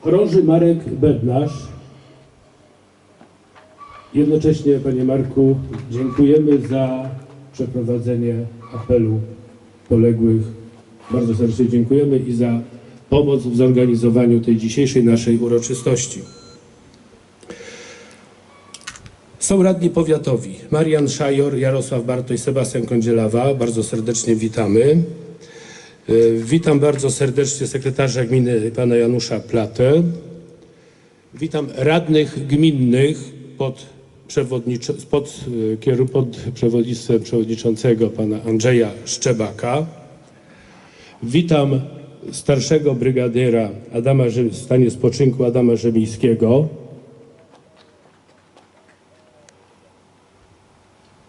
Chorąży Marek Bednarz. Jednocześnie, Panie Marku, dziękujemy za przeprowadzenie apelu poległych. Bardzo serdecznie dziękujemy i za pomoc w zorganizowaniu tej dzisiejszej naszej uroczystości. Są radni powiatowi Marian Szajor, Jarosław Bartoś, Sebastian Kądzielawa. Bardzo serdecznie witamy. Y, Witam bardzo serdecznie sekretarza gminy pana Janusza Platę. Witam radnych gminnych pod, przewodniczo- pod, kieru- pod przewodnictwem przewodniczącego pana Andrzeja Szczebaka. Witam starszego brygadiera Adama, w stanie spoczynku Adama Rzemińskiego.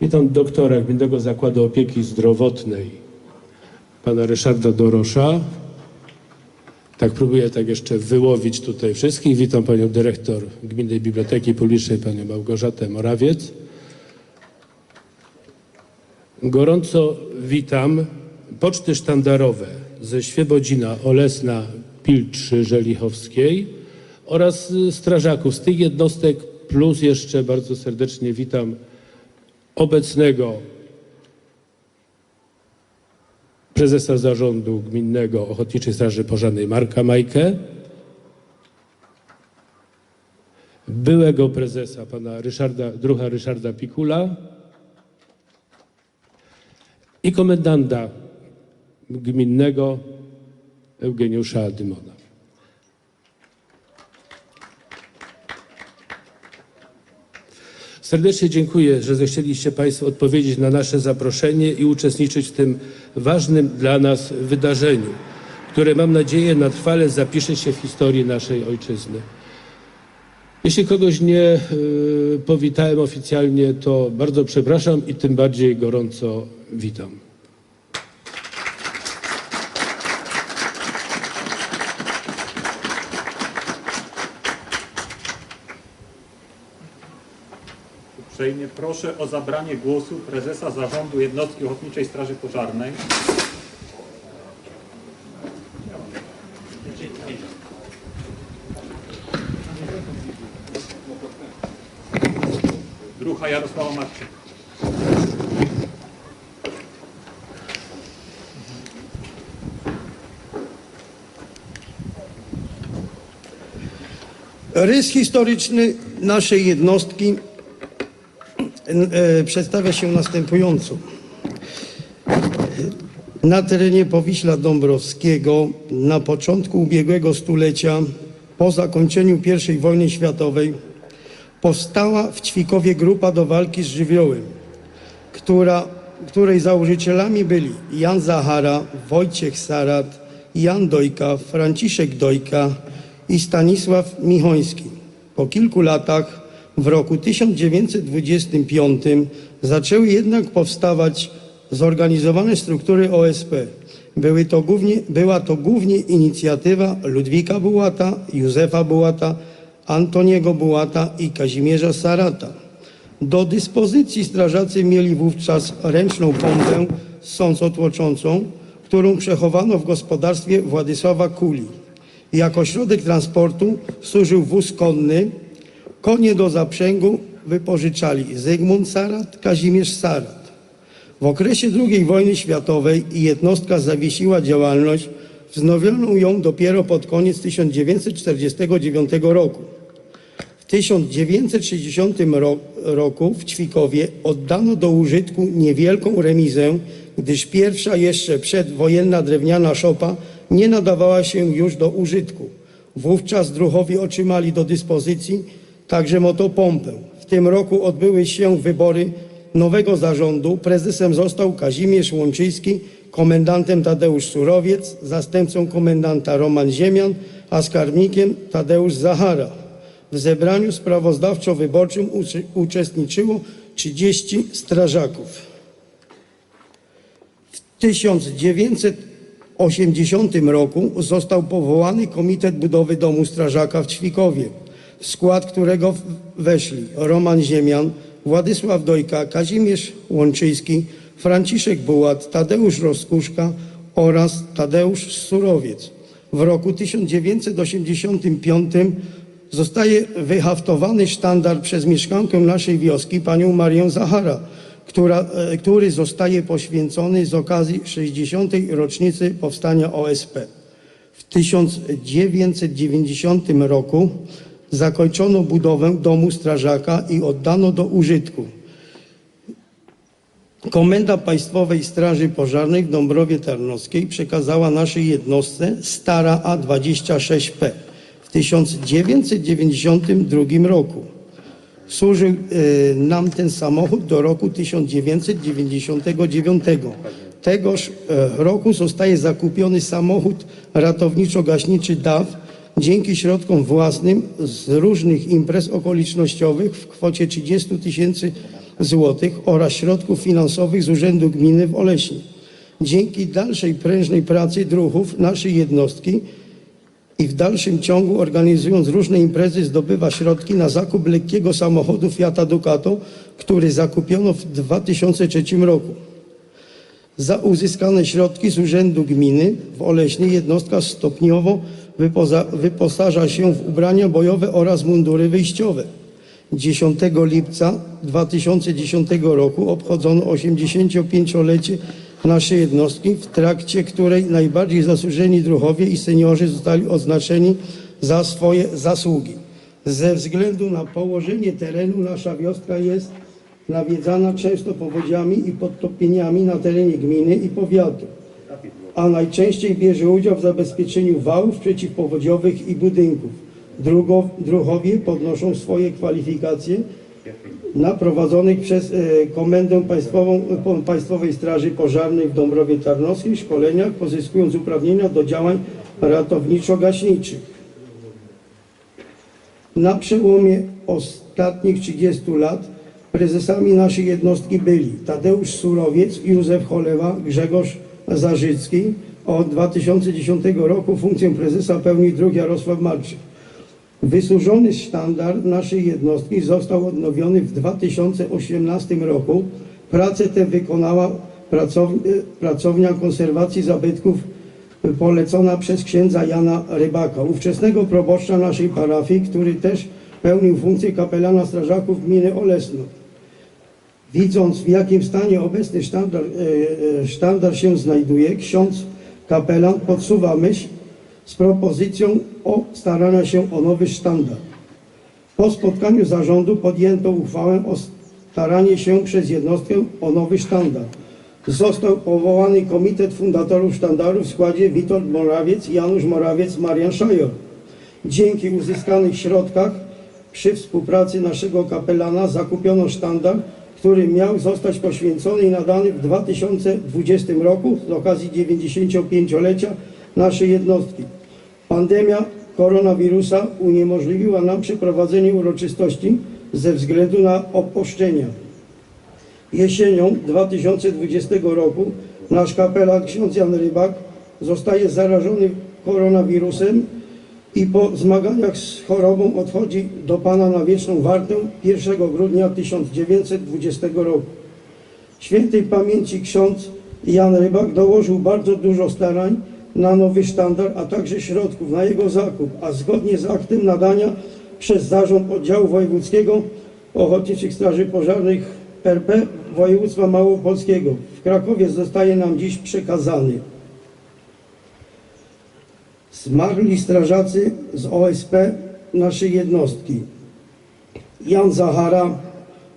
Witam doktora Gminnego Zakładu Opieki Zdrowotnej, pana Ryszarda Dorosza. Tak próbuję tak jeszcze wyłowić tutaj wszystkich. Witam panią dyrektor Gminnej Biblioteki Publicznej, panią Małgorzatę Morawiec. Gorąco witam poczty sztandarowe ze Świebodzina, Olesna, Pilczy, Żelichowskiej oraz strażaków z tych jednostek, plus jeszcze bardzo serdecznie witam obecnego prezesa zarządu gminnego Ochotniczej Straży Pożarnej Marka Majkę, byłego prezesa pana Ryszarda, druha Ryszarda Pikula i komendanta gminnego Eugeniusza Dymona. Serdecznie dziękuję, że zechcieliście Państwo odpowiedzieć na nasze zaproszenie i uczestniczyć w tym ważnym dla nas wydarzeniu, które mam nadzieję na trwale zapisze się w historii naszej ojczyzny. Jeśli kogoś nie y, powitałem oficjalnie, to bardzo przepraszam i tym bardziej gorąco witam. Uprzejmie proszę o zabranie głosu prezesa Zarządu Jednostki Ochotniczej Straży Pożarnej. Drucha Jarosława Marczyk. Rys historyczny naszej jednostki przedstawia się następująco. Na terenie Powiśla Dąbrowskiego na początku ubiegłego stulecia, po zakończeniu I wojny światowej, powstała w Ćwikowie grupa do walki z żywiołem, która, której założycielami byli Jan Zachara, Wojciech Sarat, Jan Dojka, Franciszek Dojka i Stanisław Michoński. Po kilku latach, w roku 1925, zaczęły jednak powstawać zorganizowane struktury OSP. Były to głównie, była to głównie inicjatywa Ludwika Bułata, Józefa Bułata, Antoniego Bułata i Kazimierza Sarata. Do dyspozycji strażacy mieli wówczas ręczną pompę sącotłoczącą, którą przechowano w gospodarstwie Władysława Kuli. Jako środek transportu służył wóz konny. Konie do zaprzęgu wypożyczali Zygmunt Sarat, Kazimierz Sarat. W okresie II wojny światowej jednostka zawiesiła działalność, wznowiono ją dopiero pod koniec 1949 roku. W 1960 ro- roku w Ćwikowie oddano do użytku niewielką remizę, gdyż pierwsza jeszcze przedwojenna drewniana szopa nie nadawała się już do użytku. Wówczas druhowie otrzymali do dyspozycji także motopompę. W tym roku odbyły się wybory nowego zarządu. Prezesem został Kazimierz Łączyński, komendantem Tadeusz Surowiec, zastępcą komendanta Roman Ziemian, a skarbnikiem Tadeusz Zachara. W zebraniu sprawozdawczo-wyborczym uczestniczyło 30 strażaków. W 1980 roku został powołany Komitet Budowy Domu Strażaka w Ćwikowie, w skład którego weszli Roman Ziemian, Władysław Dojka, Kazimierz Łączyński, Franciszek Bułat, Tadeusz Roskuszka oraz Tadeusz Surowiec. W roku 1985 zostaje wyhaftowany sztandar przez mieszkankę naszej wioski, panią Marię Zachara, która, e, który zostaje poświęcony z okazji 60. rocznicy powstania OSP. W 1990 roku zakończono budowę domu strażaka i oddano do użytku. Komenda Państwowej Straży Pożarnej w Dąbrowie Tarnowskiej przekazała naszej jednostce Stara A26P w 1992 roku. Służył e, nam ten samochód do roku 1999. Tegoż e, roku zostaje zakupiony samochód ratowniczo-gaśniczy DAW dzięki środkom własnym z różnych imprez okolicznościowych w kwocie 30 tysięcy złotych oraz środków finansowych z Urzędu Gminy w Oleśnie. Dzięki dalszej prężnej pracy druhów naszej jednostki i w dalszym ciągu organizując różne imprezy zdobywa środki na zakup lekkiego samochodu Fiata Ducato, który zakupiono w 2003 roku. Za uzyskane środki z Urzędu Gminy w Oleśnie jednostka stopniowo wypoza, wyposaża się w ubrania bojowe oraz mundury wyjściowe. 10 lipca 2010 roku obchodzono 85-lecie naszej jednostki, w trakcie której najbardziej zasłużeni druhowie i seniorzy zostali odznaczeni za swoje zasługi. Ze względu na położenie terenu nasza wioska jest nawiedzana często powodziami i podtopieniami na terenie gminy i powiatu, a najczęściej bierze udział w zabezpieczeniu wałów przeciwpowodziowych i budynków. Drugo, druhowie podnoszą swoje kwalifikacje na prowadzonych przez e, Komendę Państwową, Państwowej Straży Pożarnej w Dąbrowie Tarnowskiej szkoleniach, pozyskując uprawnienia do działań ratowniczo-gaśniczych. Na przełomie ostatnich 30 lat prezesami naszej jednostki byli Tadeusz Surowiec, Józef Cholewa, Grzegorz Zarzycki. Od 2010 roku funkcję prezesa pełni drugi Jarosław Marczyk. Wysłużony sztandar naszej jednostki został odnowiony w 2018 roku. Pracę tę wykonała pracownia konserwacji zabytków polecona przez księdza Jana Rybaka, ówczesnego proboszcza naszej parafii, który też pełnił funkcję kapelana strażaków gminy Olesno. Widząc w jakim stanie obecny sztandar, e, e, sztandar się znajduje, ksiądz kapelan podsuwa myśl z propozycją o starania się o nowy sztandar. Po spotkaniu zarządu podjęto uchwałę o staranie się przez jednostkę o nowy sztandar. Został powołany Komitet Fundatorów Sztandaru w składzie Witold Morawiec, Janusz Morawiec, Marian Szajor. Dzięki uzyskanych środkach przy współpracy naszego kapelana zakupiono sztandar, który miał zostać poświęcony i nadany w 2020 roku z okazji 95-lecia naszej jednostki. Pandemia koronawirusa uniemożliwiła nam przeprowadzenie uroczystości ze względu na obostrzenia. Jesienią 2020 roku nasz kapelan ksiądz Jan Rybak zostaje zarażony koronawirusem i po zmaganiach z chorobą odchodzi do Pana na wieczną wartę 1 grudnia 1920 roku. Świętej pamięci ksiądz Jan Rybak dołożył bardzo dużo starań na nowy sztandar, a także środków na jego zakup, a zgodnie z aktem nadania przez Zarząd Oddziału Wojewódzkiego Ochotniczych Straży Pożarnych RP Województwa Małopolskiego w Krakowie zostaje nam dziś przekazany. Zmarli strażacy z OSP naszej jednostki. Jan Zachara,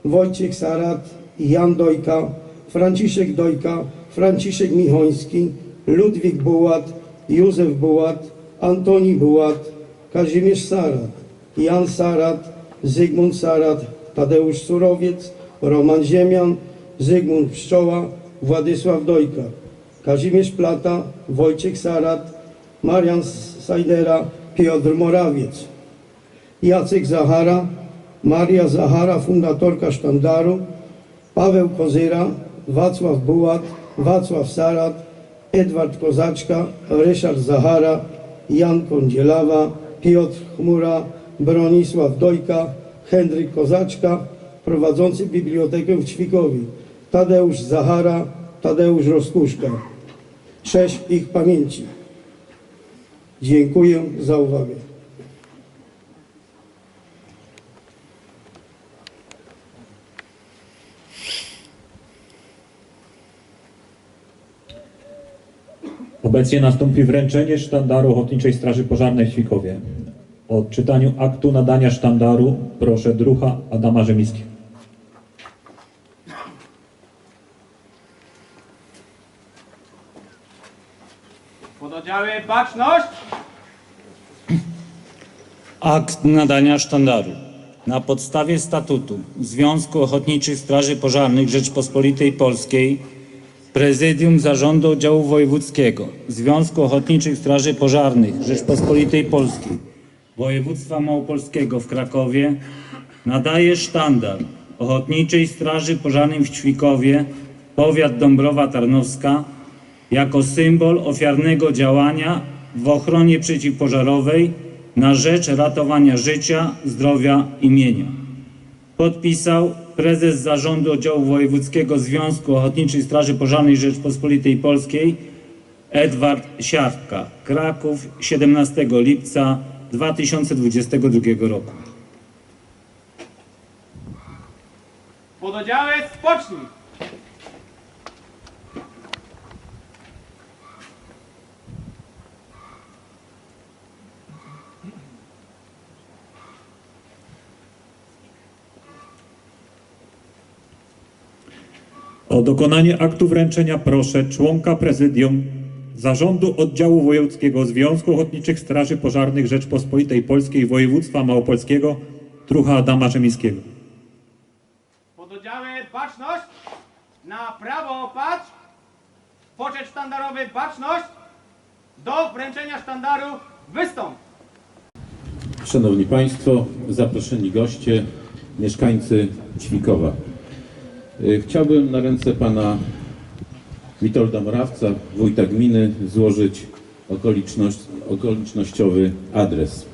Wojciech Sarat, Jan Dojka, Franciszek Dojka, Franciszek Michoński, Ludwik Bułat, Józef Bułat, Antoni Bułat, Kazimierz Sarat, Jan Sarat, Zygmunt Sarat, Tadeusz Surowiec, Roman Ziemian, Zygmunt Pszczoła, Władysław Dojka, Kazimierz Plata, Wojciech Sarat, Marian Sajdera, Piotr Morawiec. Jacek Zachara, Maria Zachara, fundatorka sztandaru, Paweł Kozyra, Wacław Bułat, Wacław Sarat, Edward Kozaczka, Ryszard Zachara, Jan Kądzielawa, Piotr Chmura, Bronisław Dojka, Henryk Kozaczka, prowadzący bibliotekę w Ćwikowi, Tadeusz Zachara, Tadeusz Roskuszka. cześć ich pamięci. Dziękuję za uwagę. Obecnie nastąpi wręczenie sztandaru Ochotniczej Straży Pożarnej w Świkowie. O odczytaniu aktu nadania sztandaru proszę druha Adama Rzemiskiego. Pododdziały baczność! Akt nadania sztandaru. Na podstawie statutu Związku Ochotniczych Straży Pożarnych Rzeczpospolitej Polskiej Prezydium Zarządu Oddziału Wojewódzkiego Związku Ochotniczych Straży Pożarnych Rzeczpospolitej Polskiej Województwa Małopolskiego w Krakowie nadaje sztandar Ochotniczej Straży Pożarnej w Ćwikowie, powiat Dąbrowa Tarnowska, jako symbol ofiarnego działania w ochronie przeciwpożarowej na rzecz ratowania życia, zdrowia i mienia. Podpisał prezes Zarządu Oddziału Wojewódzkiego Związku Ochotniczej Straży Pożarnej Rzeczpospolitej Polskiej Edward Siarka, Kraków, 17 lipca 2022 roku. Pododdziały spocznij! O dokonanie aktu wręczenia proszę członka prezydium Zarządu Oddziału Wojewódzkiego Związku Ochotniczych Straży Pożarnych Rzeczpospolitej Polskiej Województwa Małopolskiego druha Adama Rzemiskiego. Pododdziały baczność! Na prawo patrz! Poczet sztandarowy baczność! Do wręczenia sztandaru wystąp! Szanowni Państwo, zaproszeni goście, mieszkańcy Ćwikowa. Y, Chciałbym na ręce Pana Witolda Morawca, wójta gminy, złożyć okoliczność, okolicznościowy adres.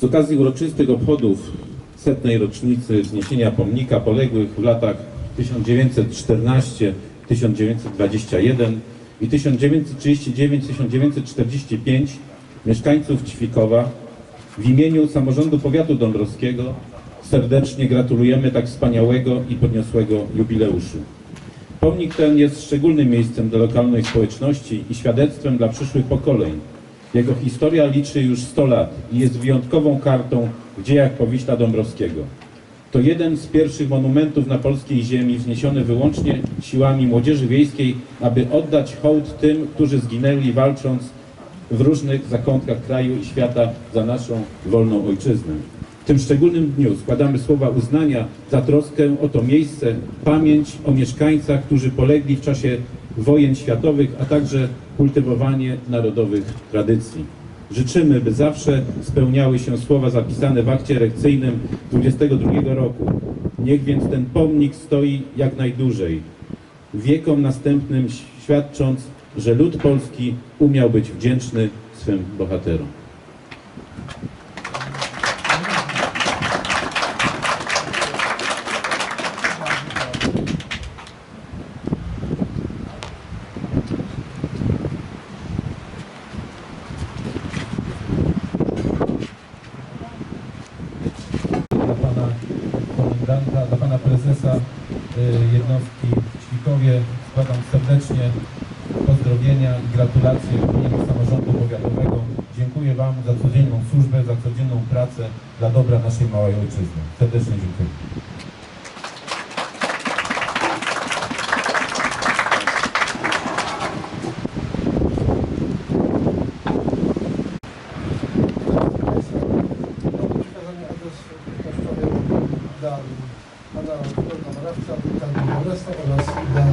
Z okazji uroczystych obchodów setnej rocznicy wzniesienia pomnika poległych w latach 1914, 1921 i 1939-1945 mieszkańców Ćwikowa w imieniu samorządu powiatu dąbrowskiego serdecznie gratulujemy tak wspaniałego i podniosłego jubileuszu. Pomnik ten jest szczególnym miejscem dla lokalnej społeczności i świadectwem dla przyszłych pokoleń. Jego historia liczy już 100 lat i jest wyjątkową kartą w dziejach Powiśla Dąbrowskiego. To jeden z pierwszych monumentów na polskiej ziemi wzniesiony wyłącznie siłami młodzieży wiejskiej, aby oddać hołd tym, którzy zginęli walcząc w różnych zakątkach kraju i świata za naszą wolną ojczyznę. W tym szczególnym dniu składamy słowa uznania za troskę o to miejsce, pamięć o mieszkańcach, którzy polegli w czasie wojen światowych, a także kultywowanie narodowych tradycji. Życzymy, by zawsze spełniały się słowa zapisane w akcie erekcyjnym 22 roku. Niech więc ten pomnik stoi jak najdłużej, wiekom następnym świadcząc, że lud polski umiał być wdzięczny swym bohaterom. dla pana komendanta, dla pana prezesa y, jednostki w Ćwikowie. Składam serdecznie pozdrowienia i gratulacje w imieniu samorządu powiatowego. Dziękuję Wam za codzienną służbę, za codzienną pracę dla dobra naszej małej ojczyzny. Serdecznie dziękuję. przekazanie adres pocztowy dla pana Witolda Morawca, wójta Królestwa oraz dla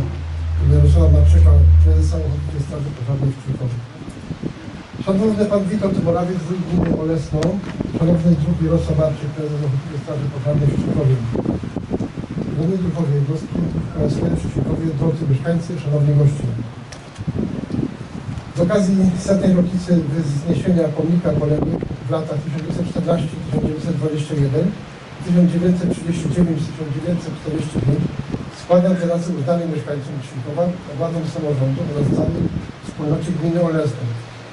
Jarosława Marczyka, prezesa Ochotniczej Straży Pożarnej w Krzykowie. Szanowny pan Witold Morawiec, wójt gminy Olesno, szanowny druh Jarosław Marczyk, prezes Ochotniczej Straży Pożarnej w Krzykowie. Główny druhowie jednostki OSP w drodzy mieszkańcy, szanowni goście. Z okazji setnej rocznicy wzniesienia pomnika poległych w latach 1914-1921, 1939-1945 składam wyrazy uznania mieszkańcom Ćwikowa, władom samorządu oraz całej wspólnocie gminy Olesno.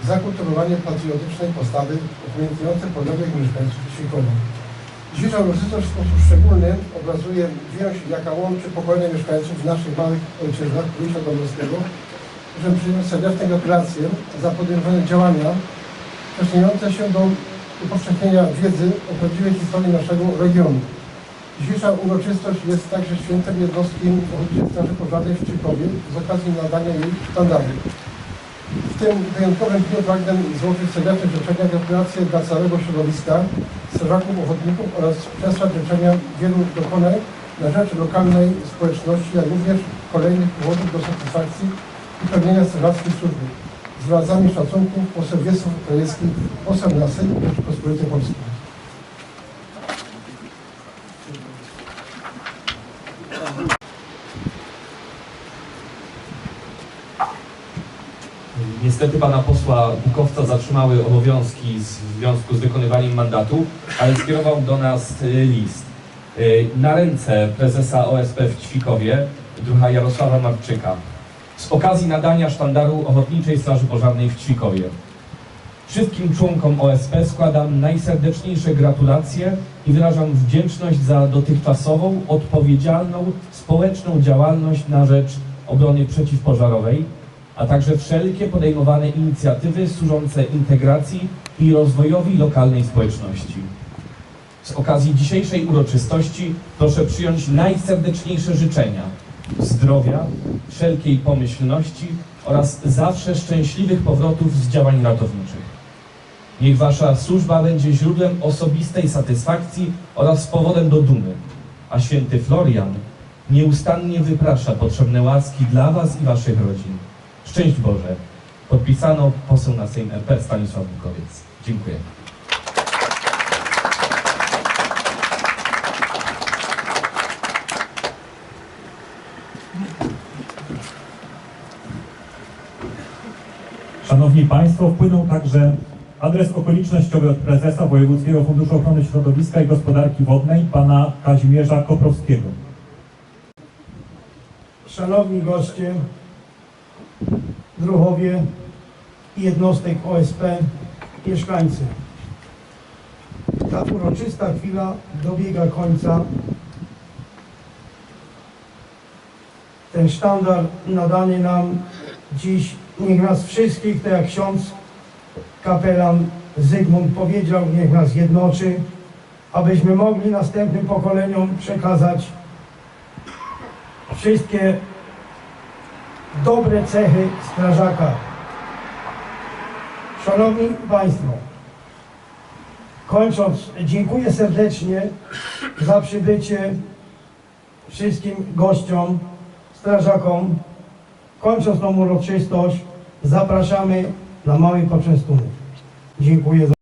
Zakultywowanie patriotycznej postawy upamiętniającej podległych mieszkańców Świekowa. Dzisiejsza uroczystość w sposób szczególny obrazuje więź, jaka łączy pokolenia mieszkańców w naszych małych ojczyznach, Powiśla Dąbrowskiego. Możemy przyjąć serdeczne gratulacje za podejmowane działania przyczyniające się do upowszechnienia wiedzy o prawdziwej historii naszego regionu. Dzisiejsza uroczystość jest także świętem jednostki Ochotniczej Straży Pożarnej w Czykowie z okazji nadania jej standardu. Tym wyjątkowym dniu pragnę złożyć serdeczne życzenia, gratulacje dla całego środowiska, strażaków, ochotników oraz przesłać życzenia wielu dokonań na rzecz lokalnej społeczności, jak również kolejnych powodów do satysfakcji i pełnienia strażackiej służby. Z wyrazami szacunku poseł Wiesław Krajewski, poseł na Sejm Rzeczypospolitej Polskiej. Niestety pana posła Bukowca zatrzymały obowiązki w związku z wykonywaniem mandatu, ale skierował do nas y, list. Y, Na ręce prezesa OSP w Ćwikowie, druha Jarosława Marczyka, z okazji nadania sztandaru Ochotniczej Straży Pożarnej w Ćwikowie. Wszystkim członkom OSP składam najserdeczniejsze gratulacje i wyrażam wdzięczność za dotychczasową, odpowiedzialną, społeczną działalność na rzecz obrony przeciwpożarowej, a także wszelkie podejmowane inicjatywy służące integracji i rozwojowi lokalnej społeczności. Z okazji dzisiejszej uroczystości proszę przyjąć najserdeczniejsze życzenia zdrowia, wszelkiej pomyślności oraz zawsze szczęśliwych powrotów z działań ratowniczych. Niech Wasza służba będzie źródłem osobistej satysfakcji oraz powodem do dumy, a święty Florian nieustannie wyprasza potrzebne łaski dla Was i Waszych rodzin. Szczęść Boże. Podpisano poseł na Sejm RP Stanisław Bukowiec. Dziękuję. Szanowni Państwo, wpłynął także adres okolicznościowy od prezesa Wojewódzkiego Funduszu Ochrony Środowiska i Gospodarki Wodnej, pana Kazimierza Koprowskiego. Szanowni goście, druhowie i jednostek OSP, mieszkańcy. Ta uroczysta chwila dobiega końca. Ten sztandar nadany nam dziś, niech nas wszystkich, tak jak ksiądz kapelan Zygmunt powiedział, niech nas jednoczy, abyśmy mogli następnym pokoleniom przekazać wszystkie dobre cechy strażaka. Szanowni Państwo, kończąc, dziękuję serdecznie za przybycie wszystkim gościom, strażakom. Kończąc tą uroczystość, zapraszamy na mały poczęstunek. Dziękuję za